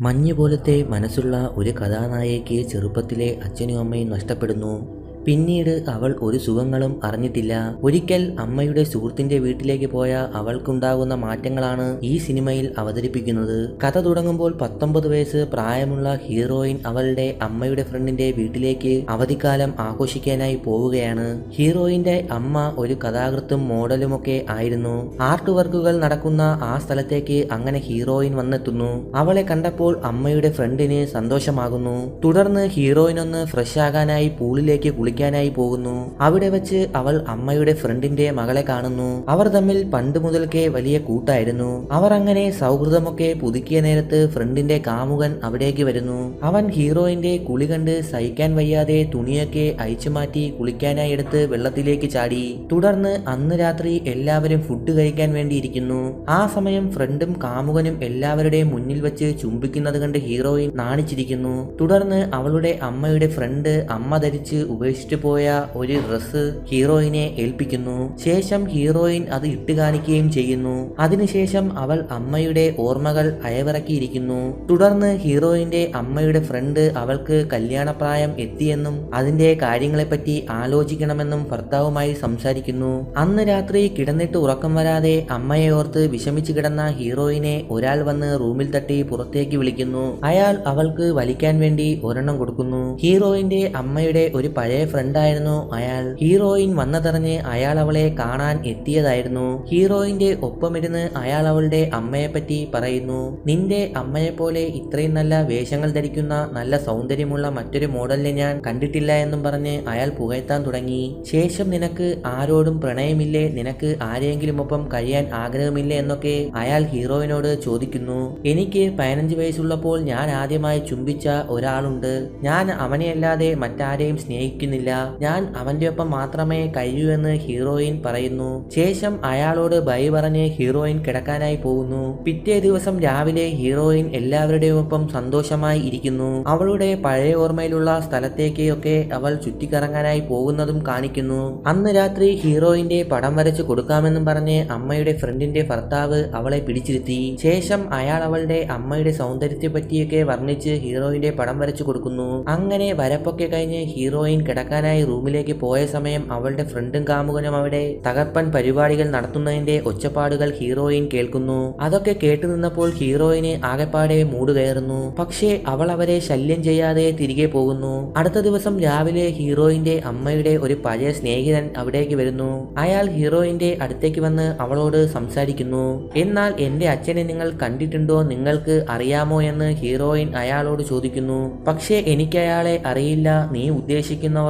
മഞ്ഞ് പോലത്തെ മനസ്സുള്ള ഒരു കഥാനായികയ്ക്ക് ചെറുപ്പത്തിലെ അച്ഛനും അമ്മയും നഷ്ടപ്പെടുന്നു. പിന്നീട് അവൾ ഒരു സുഖങ്ങളും അറിഞ്ഞിട്ടില്ല. ഒരിക്കൽ അമ്മയുടെ സുഹൃത്തിന്റെ വീട്ടിലേക്ക് പോയ അവൾക്കുണ്ടാകുന്ന മാറ്റങ്ങളാണ് ഈ സിനിമയിൽ അവതരിപ്പിക്കുന്നത്. കഥ തുടങ്ങുമ്പോൾ പത്തൊമ്പത് വയസ്സ് പ്രായമുള്ള ഹീറോയിൻ അവളുടെ അമ്മയുടെ ഫ്രണ്ടിന്റെ വീട്ടിലേക്ക് അവധിക്കാലം ആഘോഷിക്കാനായി പോവുകയാണ്. ഹീറോയിന്റെ അമ്മ ഒരു കഥാകൃത്തും മോഡലുമൊക്കെ ആയിരുന്നു. ആർട്ട് വർക്കുകൾ നടക്കുന്ന ആ സ്ഥലത്തേക്ക് അങ്ങനെ ഹീറോയിൻ വന്നെത്തുന്നു. അവളെ കണ്ടപ്പോൾ അമ്മയുടെ ഫ്രണ്ടിന് സന്തോഷമാകുന്നു. തുടർന്ന് ഹീറോയിൻ ഒന്ന് ഫ്രഷ് ആകാനായി പൂളിലേക്ക് കുളിക്കാനായി പോകുന്നു. അവിടെ വെച്ച് അവൾ അമ്മയുടെ ഫ്രണ്ടിന്റെ മകളെ കാണുന്നു. അവർ തമ്മിൽ പണ്ട് മുതൽക്കേ വലിയ കൂട്ടായിരുന്നു. അവർ അങ്ങനെ സൗഹൃദമൊക്കെ പുതുക്കിയ നേരത്ത് ഫ്രണ്ടിന്റെ കാമുകൻ അവിടേക്ക് വരുന്നു. അവൻ ഹീറോയിന്റെ കുളി കണ്ട് സഹിക്കാൻ വയ്യാതെ തുണിയൊക്കെ അയച്ചു മാറ്റി കുളിക്കാനായി എടുത്ത് വെള്ളത്തിലേക്ക് ചാടി. തുടർന്ന് അന്ന് രാത്രി എല്ലാവരും ഫുഡ് കഴിക്കാൻ വേണ്ടിയിരിക്കുന്നു ആ സമയം ഫ്രണ്ടും കാമുകനും എല്ലാവരുടെയും മുന്നിൽ വെച്ച് ചുംബിക്കുന്നത് കണ്ട് ഹീറോയിൻ നാണിച്ചിരിക്കുന്നു. തുടർന്ന് അവളുടെ അമ്മയുടെ ഫ്രണ്ട് അമ്മ ധരിച്ച് ഉപേക്ഷിച്ചു പോയ ഒരു ഡ്രസ്സ് ഹീറോയിനെ ഏൽപ്പിക്കുന്നു. ശേഷം ഹീറോയിൻ അത് ഇട്ട് കാണിക്കുകയും ചെയ്യുന്നു. അതിനുശേഷം അവൾ അമ്മയുടെ ഓർമ്മകൾ അയവിറക്കിയിരിക്കുന്നു. തുടർന്ന് ഹീറോയിന്റെ അമ്മയുടെ ഫ്രണ്ട് അവൾക്ക് കല്യാണപ്രായം എത്തിയെന്നും അതിന്റെ കാര്യങ്ങളെപ്പറ്റി ആലോചിക്കണമെന്നും ഭർത്താവുമായി സംസാരിക്കുന്നു. അന്ന് രാത്രി കിടന്നിട്ട് ഉറക്കം വരാതെ അമ്മയെ ഓർത്ത് വിഷമിച്ചു കിടന്ന ഹീറോയിനെ ഒരാൾ വന്ന് റൂമിൽ തട്ടി പുറത്തേക്ക് വിളിക്കുന്നു. അയാൾ അവൾക്ക് വലിക്കാൻ വേണ്ടി ഒരെണ്ണം കൊടുക്കുന്നു. ഹീറോയിന്റെ അമ്മയുടെ ഒരു പഴയ ഫ്രണ്ടായിരുന്നു അയാൾ. ഹീറോയിൻ വന്നതറിഞ്ഞ് അയാൾ അവളെ കാണാൻ എത്തിയതായിരുന്നു. ഹീറോയിന്റെ ഒപ്പമിരുന്ന് അയാൾ അവളുടെ അമ്മയെപ്പറ്റി പറയുന്നു. നിന്റെ അമ്മയെപ്പോലെ ഇത്രയും നല്ല വേഷങ്ങൾ ധരിക്കുന്ന നല്ല സൗന്ദര്യമുള്ള മറ്റൊരു മോഡലിനെ ഞാൻ കണ്ടിട്ടില്ല എന്നും പറഞ്ഞ് അയാൾ പുകഴ്ത്താൻ തുടങ്ങി. ശേഷം നിനക്ക് ആരോടും പ്രണയമില്ലേ? നിനക്ക് ആരെയെങ്കിലും ഒപ്പം കഴിയാൻ ആഗ്രഹമില്ലേ? എന്നൊക്കെ അയാൾ ഹീറോയിനോട് ചോദിക്കുന്നു. എനിക്ക് പതിനഞ്ച് വയസ്സുള്ളപ്പോൾ ഞാൻ ആദ്യമായി ചുംബിച്ച ഒരാളുണ്ട്. ഞാൻ അവനെയല്ലാതെ മറ്റാരെയും സ്നേഹിക്കുന്നില്ല. ഞാൻ അവന്റെ ഒപ്പം മാത്രമേ കഴിയൂ എന്ന് ഹീറോയിൻ പറയുന്നു. ശേഷം അയാളോട് ബൈ പറഞ്ഞ് ഹീറോയിൻ കിടക്കാനായി പോകുന്നു. പിറ്റേ ദിവസം രാവിലെ ഹീറോയിൻ എല്ലാവരുടെയും ഒപ്പം സന്തോഷമായി ഇരിക്കുന്നു. അവളുടെ പഴയ ഓർമ്മയിലുള്ള സ്ഥലത്തേക്കൊക്കെ അവൾ ചുറ്റിക്കറങ്ങാനായി പോകുന്നതും കാണിക്കുന്നു. അന്ന് രാത്രി ഹീറോയിന്റെ പടം വരച്ചു കൊടുക്കാമെന്നും പറഞ്ഞ് അമ്മയുടെ ഫ്രണ്ടിന്റെ ഭർത്താവ് അവളെ പിടിച്ചിരുത്തി. ശേഷം അയാൾ അവളുടെ അമ്മയുടെ സൗന്ദര്യത്തെ പറ്റിയൊക്കെ വർണിച്ച് ഹീറോയിന്റെ പടം വരച്ചു കൊടുക്കുന്നു. അങ്ങനെ വരപ്പൊക്കെ കഴിഞ്ഞ് ഹീറോയിൻ കിടക്കാനായി റൂമിലേക്ക് പോയ സമയം അവളുടെ ഫ്രണ്ടും കാമുകനും അവിടെ തകർപ്പൻ പരിപാടികൾ നടത്തുന്നതിന്റെ ഒച്ചപ്പാടുകൾ ഹീറോയിൻ കേൾക്കുന്നു. അതൊക്കെ കേട്ടു നിന്നപ്പോൾ ഹീറോയിന് ആകെപ്പാടെ മൂട് കയറുന്നു. പക്ഷേ അവൾ അവരെ ശല്യം ചെയ്യാതെ തിരികെ പോകുന്നു. അടുത്ത ദിവസം രാവിലെ ഹീറോയിന്റെ അമ്മയുടെ ഒരു പഴയ സ്നേഹിതൻ അവിടേക്ക് വരുന്നു. അയാൾ ഹീറോയിന്റെ അടുത്തേക്ക് വന്ന് അവളോട് സംസാരിക്കുന്നു. എന്നാൽ എന്റെ അച്ഛനെ നിങ്ങൾ കണ്ടിട്ടുണ്ടോ? നിങ്ങൾക്ക് അറിയാമോ? എന്ന് ഹീറോയിൻ അയാളോട് ചോദിക്കുന്നു. പക്ഷേ എനിക്കയാളെ അറിയില്ല. നീ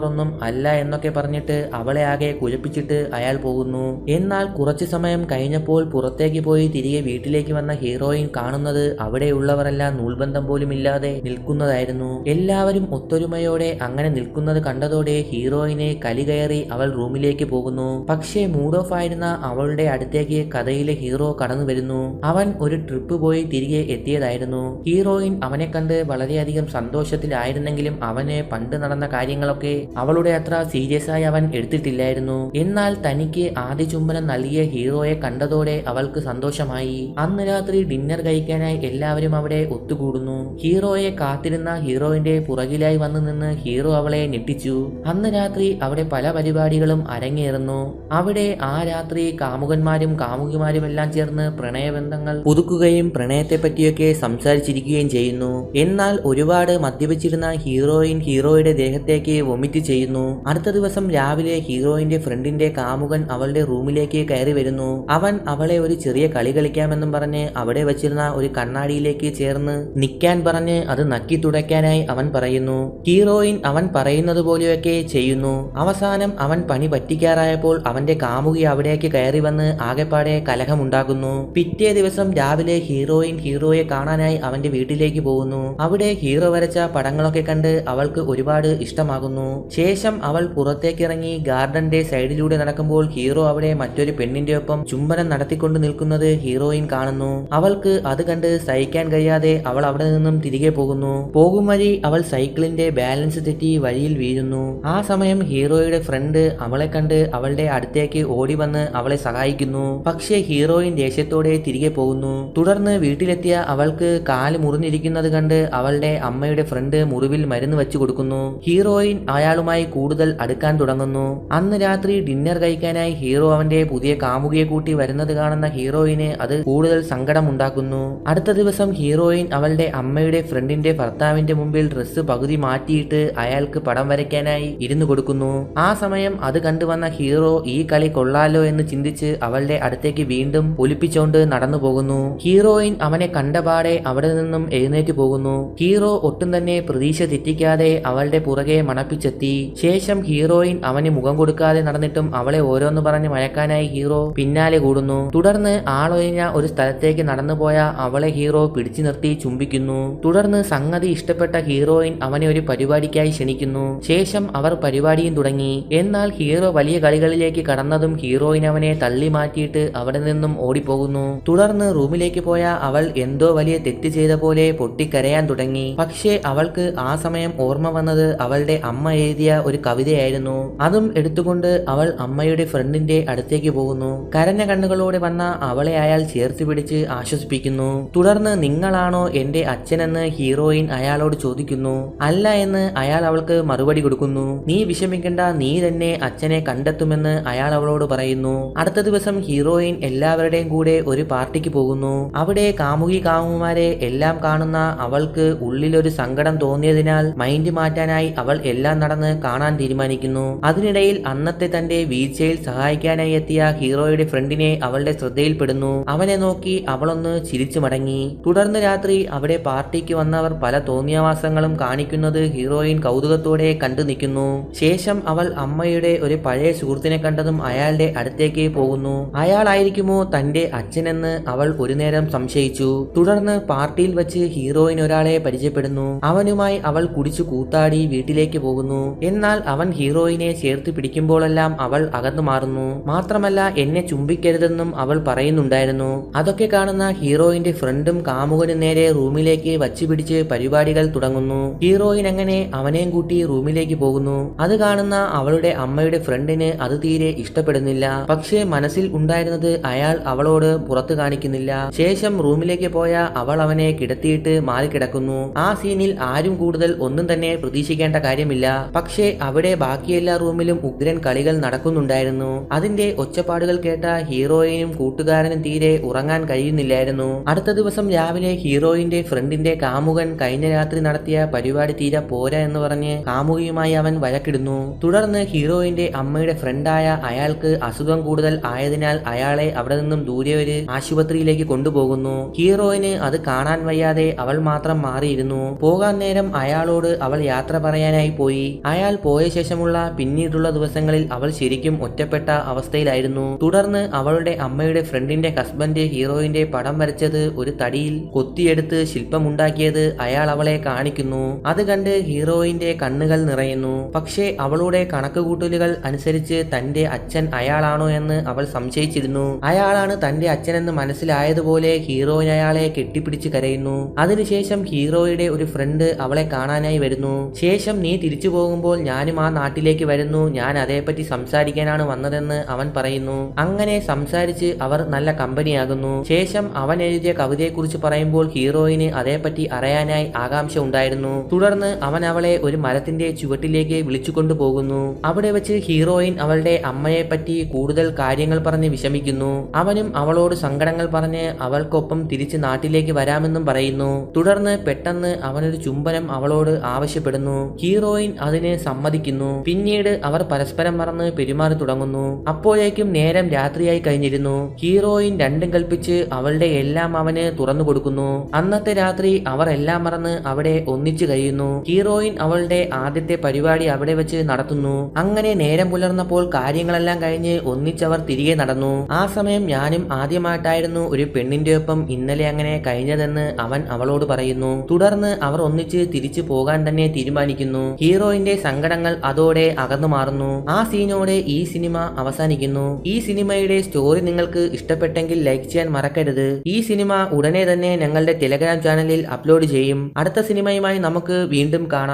ഉദ്ദേശിക്കുന്നവരൊന്നും അല്ല എന്നൊക്കെ പറഞ്ഞിട്ട് അവളെ ആകെ കുഴപ്പിച്ചിട്ട് അയാൾ പോകുന്നു. എന്നാൽ കുറച്ചു സമയം കഴിഞ്ഞപ്പോൾ പുറത്തേക്ക് പോയി തിരികെ വീട്ടിലേക്ക് വന്ന ഹീറോയിൻ കാണുന്നത് അവിടെയുള്ളവരെല്ലാം നൂൽബന്ധം പോലും ഇല്ലാതെ നിൽക്കുന്നതായിരുന്നു. എല്ലാവരും ഒത്തൊരുമയോടെ അങ്ങനെ നിൽക്കുന്നത് കണ്ടതോടെ ഹീറോയിനെ കലി കയറി അവൾ റൂമിലേക്ക് പോകുന്നു. പക്ഷേ മൂഡ് ഓഫ് ആയിരുന്ന അവളുടെ അടുത്തേക്ക് കഥയിലെ ഹീറോ കടന്നു വരുന്നു. അവൻ ഒരു ട്രിപ്പ് പോയി തിരികെ എത്തിയതായിരുന്നു. ഹീറോയിൻ അവനെ കണ്ട് വളരെയധികം സന്തോഷത്തിലായിരുന്നെങ്കിലും അവനെ പണ്ട് നടന്ന കാര്യങ്ങളൊക്കെ അവളുടെ അത്ര സീരിയസ് ആയി അവൻ എടുത്തിട്ടില്ലായിരുന്നു. എന്നാൽ തനിക്ക് ആദ്യ ചുംബനം നൽകിയ ഹീറോയെ കണ്ടതോടെ അവൾക്ക് സന്തോഷമായി. അന്ന് രാത്രി ഡിന്നർ കഴിക്കാനായി എല്ലാവരും അവിടെ ഒത്തുകൂടുന്നു. ഹീറോയെ കാത്തിരുന്ന ഹീറോയിന്റെ പുറകിലായി വന്നു നിന്ന് ഹീറോ അവളെ ഞെട്ടിച്ചു. അന്ന് രാത്രി അവിടെ പല പരിപാടികളും അരങ്ങേറുന്നു. അവിടെ ആ രാത്രി കാമുകന്മാരും കാമുകിമാരും എല്ലാം ചേർന്ന് പ്രണയബന്ധങ്ങൾ പുതുക്കുകയും പ്രണയത്തെ പറ്റിയൊക്കെ സംസാരിച്ചിരിക്കുകയും ചെയ്യുന്നു. എന്നാൽ ഒരുപാട് മദ്യപിച്ചിരുന്ന ഹീറോയിൻ ഹീറോയുടെ ദേഹത്തേക്ക് വൊമിറ്റ് ചെയ്യുന്നു. അടുത്ത ദിവസം രാവിലെ ഹീറോയിന്റെ ഫ്രണ്ടിന്റെ കാമുകൻ അവളുടെ റൂമിലേക്ക് കയറി വരുന്നു. അവൻ അവളെ ഒരു ചെറിയ കളി കളിക്കാമെന്നും പറഞ്ഞ് അവിടെ വെച്ചിരുന്ന ഒരു കണ്ണാടിയിലേക്ക് ചേർന്ന് നിൽക്കാൻ പറഞ്ഞ് അത് നക്കി തുടയ്ക്കാനായി അവൻ പറയുന്നു. ഹീറോയിൻ അവൻ പറയുന്നത് പോലെയൊക്കെ ചെയ്യുന്നു. അവസാനം അവൻ പണി പറ്റിക്കാറായപ്പോൾ അവന്റെ കാമുകി അവിടേക്ക് കയറി വന്ന് ആകെപ്പാടെ കലഹമുണ്ടാകുന്നു പിറ്റേ ദിവസം രാവിലെ ഹീറോയിൻ ഹീറോയെ കാണാനായി അവന്റെ വീട്ടിലേക്ക് പോകുന്നു. അവിടെ ഹീറോ വരച്ച പടങ്ങളൊക്കെ കണ്ട് അവൾക്ക് ഒരുപാട് ഇഷ്ടമാകുന്നു. ശേഷം അവൾ പുറത്തേക്കിറങ്ങി ഗാർഡന്റെ സൈഡിലൂടെ നടക്കുമ്പോൾ ഹീറോ അവിടെ മറ്റൊരു പെണ്ണിന്റെ ഒപ്പം ചുംബനം നടത്തിക്കൊണ്ട് നിൽക്കുന്നത് ഹീറോയിൻ കാണുന്നു. അവൾക്ക് അത് കണ്ട് സഹിക്കാൻ കഴിയാതെ അവൾ അവിടെ നിന്നും തിരികെ പോകുന്നു. പോകും വഴി അവൾ സൈക്കിളിന്റെ ബാലൻസ് തെറ്റി വഴിയിൽ വീഴുന്നു. ആ സമയം ഹീറോയുടെ ഫ്രണ്ട് അവളെ കണ്ട് അവളുടെ അടുത്തേക്ക് ഓടി വന്ന് അവളെ സഹായിക്കുന്നു. പക്ഷേ ഹീറോയിൻ ദേഷ്യത്തോടെ തിരികെ പോകുന്നു. തുടർന്ന് വീട്ടിലെത്തിയ അവൾക്ക് കാൽ മുറിഞ്ഞിരിക്കുന്നത് കണ്ട് അവളുടെ അമ്മയുടെ ഫ്രണ്ട് മുറിവിൽ മരുന്ന് വെച്ചു കൊടുക്കുന്നു. ഹീറോയിൻ അയാളുമായി കൂടുതൽ അടുക്കാൻ തുടങ്ങുന്നു. അന്ന് രാത്രി ഡിന്നർ കഴിക്കാനായി ഹീറോ അവന്റെ പുതിയ കാമുകിയെ കൂട്ടി വരുന്നത് കാണുന്ന ഹീറോയിന് അത് കൂടുതൽ സങ്കടമുണ്ടാക്കുന്നു. അടുത്ത ദിവസം ഹീറോയിൻ അവളുടെ അമ്മയുടെ ഫ്രണ്ടിന്റെ ഭർത്താവിന്റെ മുമ്പിൽ ഡ്രസ്സ് പകുതി മാറ്റിയിട്ട് അയാൾക്ക് പടം വരയ്ക്കാനായി ഇരുന്നു കൊടുക്കുന്നു. ആ സമയം അത് കണ്ടുവന്ന ഹീറോ ഈ കളി കൊള്ളാലോ എന്ന് ചിന്തിച്ച് അവളുടെ അടുത്തേക്ക് വീണ്ടും ഒലിപ്പിച്ചോണ്ട് നടന്നു പോകുന്നു. ഹീറോയിൻ അവനെ കണ്ടപാടെ അവിടെ നിന്നും എഴുന്നേറ്റ് പോകുന്നു. ഹീറോ ഒട്ടും തന്നെ പ്രതീക്ഷ തെറ്റിക്കാതെ അവളുടെ പുറകെ മണപ്പിച്ചെത്തി ശേഷം ഹീറോയിൻ അവന് മുഖം കൊടുക്കാതെ നടന്നിട്ടും അവളെ ഓരോന്ന് പറഞ്ഞ് മയക്കാനായി ഹീറോ പിന്നാലെ കൂടുന്നു. തുടർന്ന് ആളൊഴിഞ്ഞ ഒരു സ്ഥലത്തേക്ക് നടന്നുപോയ അവളെ ഹീറോ പിടിച്ചു നിർത്തി ചുംബിക്കുന്നു. തുടർന്ന് സംഗതി ഇഷ്ടപ്പെട്ട ഹീറോയിൻ അവനെ ഒരു പരിപാടിക്കായി ക്ഷണിക്കുന്നു. ശേഷം അവർ പരിപാടിയും തുടങ്ങി. എന്നാൽ ഹീറോ വലിയ കളികളിലേക്ക് കടന്നതും ഹീറോയിൻ അവനെ തള്ളി മാറ്റിയിട്ട് അവിടെ നിന്നും ഓടിപ്പോകുന്നു. തുടർന്ന് റൂമിലേക്ക് പോയ അവൾ എന്തോ വലിയ തെറ്റ് ചെയ്ത പോലെ പൊട്ടിക്കരയാൻ തുടങ്ങി. പക്ഷേ അവൾക്ക് ആ സമയം ഓർമ്മ വന്നത് അവളുടെ അമ്മ എഴുതിയ ഒരു കവിതയായിരുന്നു. അതും എടുത്തുകൊണ്ട് അവൾ അമ്മയുടെ ഫ്രണ്ടിന്റെ അടുത്തേക്ക് പോകുന്നു. കരഞ്ഞ കണ്ണുകളോടെ വന്ന അവളെ അയാൾ ചേർത്ത് പിടിച്ച് ആശ്വസിപ്പിക്കുന്നു. തുടർന്ന് നിങ്ങളാണോ എന്റെ അച്ഛനെന്ന് ഹീറോയിൻ അയാളോട് ചോദിക്കുന്നു. അല്ല എന്ന് അയാൾ അവൾക്ക് മറുപടി കൊടുക്കുന്നു. നീ വിഷമിക്കേണ്ട നീ തന്നെ അച്ഛനെ കണ്ടെത്തുമെന്ന് അയാൾ അവളോട് പറയുന്നു. അടുത്ത ദിവസം ഹീറോയിൻ എല്ലാവരുടെയും കൂടെ ഒരു പാർട്ടിക്ക് പോകുന്നു. അവിടെ കാമുകി കാമുമാരെ എല്ലാം കാണുന്ന അവൾക്ക് ഉള്ളിലൊരു സങ്കടം തോന്നിയതിനാൽ മൈൻഡ് മാറ്റാനായി അവൾ എല്ലാം നടന്ന് കാണാൻ തീരുമാനിക്കുന്നു. അതിനിടയിൽ അന്നത്തെ തന്റെ വീഴ്ചയിൽ സഹായിക്കാനായി എത്തിയ ഹീറോയുടെ ഫ്രണ്ടിനെ അവളുടെ ശ്രദ്ധയിൽപ്പെടുന്നു. അവനെ നോക്കി അവളൊന്ന് ചിരിച്ചു മടങ്ങി. തുടർന്ന് രാത്രി അവിടെ പാർട്ടിക്ക് വന്നവർ പല തോന്നിയാവാസങ്ങളും കാണിക്കുന്നത് ഹീറോയിൻ കൗതുകത്തോടെ കണ്ടു നിൽക്കുന്നു. ശേഷം അവൾ അമ്മയുടെ ഒരു പഴയ സുഹൃത്തിനെ കണ്ടതും അയാളുടെ അടുത്തേക്ക് പോകുന്നു. അയാളായിരിക്കുമോ തന്റെ അച്ഛനെന്ന് അവൾ ഒരു നേരം സംശയിച്ചു. തുടർന്ന് പാർട്ടിയിൽ വെച്ച് ഹീറോയിൻ ഒരാളെ പരിചയപ്പെടുന്നു. അവനുമായി അവൾ കുടിച്ചു കൂത്താടി വീട്ടിലേക്ക് പോകുന്നു. എന്നാൽ അവൻ ഹീറോയിനെ ചേർത്ത് പിടിക്കുമ്പോഴെല്ലാം അവൾ അകന്നു മാറുന്നു. മാത്രമല്ല എന്നെ ചുംബിക്കരുതെന്നും അവൾ പറയുന്നുണ്ടായിരുന്നു. അതൊക്കെ കാണുന്ന ഹീറോയിന്റെ ഫ്രണ്ടും കാമുകനും നേരെ റൂമിലേക്ക് വച്ചു പിടിച്ച് പരിപാടികൾ തുടങ്ങുന്നു. ഹീറോയിൻ അങ്ങനെ അവനെയും കൂട്ടി റൂമിലേക്ക് പോകുന്നു. അത് കാണുന്ന അവളുടെ അമ്മയുടെ ഫ്രണ്ടിന് അത് തീരെ ഇഷ്ടപ്പെടുന്നില്ല. പക്ഷേ മനസ്സിൽ ഉണ്ടായിരുന്നത് അയാൾ അവളോട് പുറത്തു കാണിക്കുന്നില്ല. ശേഷം റൂമിലേക്ക് പോയ അവൾ അവനെ കിടത്തിയിട്ട് മാറിക്കിടക്കുന്നു. ആ സീനിൽ ആരും കൂടുതൽ ഒന്നും തന്നെ പ്രതീക്ഷിക്കേണ്ട കാര്യമില്ല. പക്ഷേ അവിടെ ബാക്കിയെല്ലാ റൂമിലും ഉഗ്രൻ കളികൾ നടക്കുന്നുണ്ടായിരുന്നു. അതിന്റെ ഒച്ചപ്പാടുകൾ കേട്ട ഹീറോയിനും കൂട്ടുകാരനും തീരെ ഉറങ്ങാൻ കഴിയുന്നില്ലായിരുന്നു. അടുത്ത ദിവസം രാവിലെ ഹീറോയിന്റെ ഫ്രണ്ടിന്റെ കാമുകൻ കഴിഞ്ഞ രാത്രി നടത്തിയ പരിപാടി തീരെ പോരാ എന്ന് പറഞ്ഞ് കാമുകിയുമായി അവൻ വഴക്കിടുന്നു. തുടർന്ന് ഹീറോയിന്റെ അമ്മയുടെ ഫ്രണ്ടായ അയാൾക്ക് അസുഖം കൂടുതൽ ആയതിനാൽ അയാളെ അവിടെ നിന്നും ദൂരെ ഒരു ആശുപത്രിയിലേക്ക് കൊണ്ടുപോകുന്നു. ഹീറോയിന് അത് കാണാൻ വയ്യാതെ അവൾ മാത്രം മാറിയിരുന്നു. പോകാൻ നേരം അയാളോട് അവൾ യാത്ര പറയാനായി പോയി. അയാൾ പോയ ശേഷമുള്ള പിന്നീടുള്ള ദിവസങ്ങളിൽ അവൾ ശരിക്കും ഒറ്റപ്പെട്ട അവസ്ഥയിലായിരുന്നു. തുടർന്ന് അവളുടെ അമ്മയുടെ ഫ്രണ്ടിന്റെ ഹസ്ബൻഡ് ഹീറോയിന്റെ പടം വരച്ചത് ഒരു തടിയിൽ കൊത്തിയെടുത്ത് ശില്പമുണ്ടാക്കിയത് അയാൾ അവളെ കാണിക്കുന്നു. അത് കണ്ട് ഹീറോയിന്റെ കണ്ണുകൾ നിറയുന്നു. പക്ഷേ അവളുടെ കണക്കുകൂട്ടലുകൾ അനുസരിച്ച് തന്റെ അച്ഛൻ അയാളാണോ എന്ന് അവൾ സംശയിച്ചിരുന്നു. അയാളാണ് തന്റെ അച്ഛനെന്ന് മനസ്സിലായതുപോലെ ഹീറോയിൻ അയാളെ കെട്ടിപ്പിടിച്ച് കരയുന്നു. അതിനുശേഷം ഹീറോയുടെ ഒരു ഫ്രണ്ട് അവളെ കാണാനായി വരുന്നു. ശേഷം നീ തിരിച്ചു പോകുമ്പോൾ ഞാനും ആ നാട്ടിലേക്ക് വരുന്നു. ഞാൻ അതേപ്പറ്റി സംസാരിക്കാനാണ് വന്നതെന്ന് അവൻ പറയുന്നു. അങ്ങനെ സംസാരിച്ച് അവർ നല്ല കമ്പനിയാകുന്നു. ശേഷം അവൻ എഴുതിയ കവിതയെക്കുറിച്ച് പറയുമ്പോൾ ഹീറോയിന് അതേപ്പറ്റി അറിയാനായി ആകാംക്ഷ ഉണ്ടായിരുന്നു. തുടർന്ന് അവൻ അവളെ ഒരു മരത്തിന്റെ ചുവട്ടിലേക്ക് വിളിച്ചു കൊണ്ടുപോകുന്നു അവിടെ വെച്ച് ഹീറോയിൻ അവളുടെ അമ്മയെപ്പറ്റി കൂടുതൽ കാര്യങ്ങൾ പറഞ്ഞ് വിഷമിക്കുന്നു. അവനും അവളോട് സങ്കടങ്ങൾ പറഞ്ഞ് അവൾക്കൊപ്പം തിരിച്ച് നാട്ടിലേക്ക് വരാമെന്നും പറയുന്നു. തുടർന്ന് പെട്ടെന്ന് അവനൊരു ചുംബനം അവളോട് ആവശ്യപ്പെടുന്നു. ഹീറോയിൻ അതിന് സമ്മതിക്കുന്നു. പിന്നീട് അവർ പരസ്പരം മറന്ന് പെരുമാറി തുടങ്ങുന്നു. അപ്പോഴേക്കും നേരം രാത്രിയായി കഴിഞ്ഞിരുന്നു. ഹീറോയിൻ രണ്ടും കൽപ്പിച്ച് അവളുടെ എല്ലാം അവന് തുറന്നു കൊടുക്കുന്നു. അന്നത്തെ രാത്രി അവർ എല്ലാം മറന്ന് അവിടെ ഒന്നിച്ചു കഴിയുന്നു. ഹീറോയിൻ അവളുടെ ആദ്യത്തെ പരിപാടി അവിടെ വെച്ച് നടത്തുന്നു. അങ്ങനെ നേരം പുലർന്നപ്പോൾ കാര്യങ്ങളെല്ലാം കഴിഞ്ഞ് ഒന്നിച്ചവർ തിരികെ നടന്നു. ആ സമയം ഞാനും ആദ്യമായിട്ടായിരുന്നു ഒരു പെണ്ണിന്റെ ഒപ്പം ഇന്നലെ അങ്ങനെ കഴിഞ്ഞതെന്ന് അവൻ അവളോട് പറയുന്നു. തുടർന്ന് അവർ ഒന്നിച്ച് തിരിച്ചു പോകാൻ തന്നെ തീരുമാനിക്കുന്നു. ഹീറോയിന്റെ സങ്കടങ്ങൾ അതോടെ അകന്നു മാറുന്നു. ആ സീനോടെ ഈ സിനിമ അവസാനിക്കുന്നു. ഈ സിനിമയുടെ സ്റ്റോറി നിങ്ങൾക്ക് ഇഷ്ടപ്പെട്ടെങ്കിൽ ലൈക്ക് ചെയ്യാൻ മറക്കരുത്. ഈ സിനിമ ഉടനെ തന്നെ ഞങ്ങളുടെ ടെലഗ്രാം ചാനലിൽ അപ്ലോഡ് ചെയ്യും. അടുത്ത സിനിമയുമായി നമുക്ക് വീണ്ടും കാണാം.